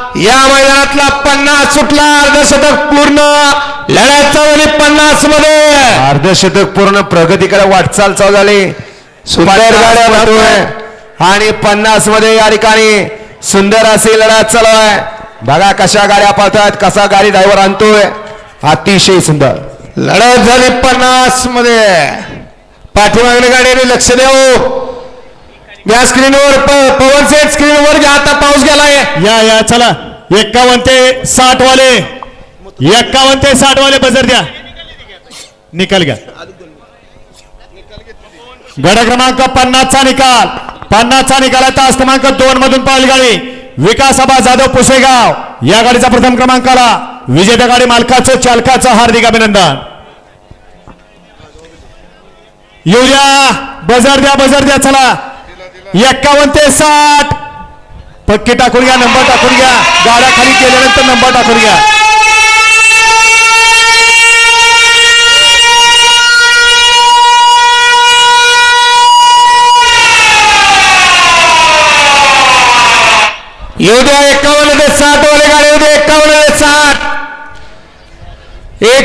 या मैदानातला पन्नास सुटला अर्धशतक पूर्ण. लढत चालवली पन्नासमध्ये. अर्धशतक पूर्ण प्रगतीकडे वाटचाल चालू झाली. सुंदर गाड्या आणि पन्नासमध्ये या ठिकाणी सुंदर अशी लढत चालू आहे. बघा कशा गाड्या पळतायत कसा गाडी ड्रायव्हर आणतोय. अतिशय सुंदर. लढत झाली पन्नासमध्ये. पाठीमागणी गाडीने लक्ष देऊ. या स्क्रीनवर पवन सेट स्क्रीनवर घ्या. या या चला. एक्कावन्न ते साठ वाले एक्कावन्न ते साठ वाले बजर द्या. निकाल घ्या. गड क्रमांक पन्नासचा निकाल. पन्नासचा निकाल आहे तास क्रमांक दोन मधून पाहिली गाडी. विकास आबा जाधव पुसेगाव. या गाडीचा प्रथम क्रमांक आला विजेत्या गाडी मालकाचं चालकाचं हार्दिक अभिनंदन. येऊया बजर द्या बजर द्या चला. एक्कावन्न ते साठ. पक्की टाकून घ्या नंबर टाकून घ्या. गाड्या खाली केल्यानंतर नंबर टाकून घ्या. येऊ द्या एकावन्न ते साठ वाले गाडी येऊ द्या एकावन्न ते साठ. एक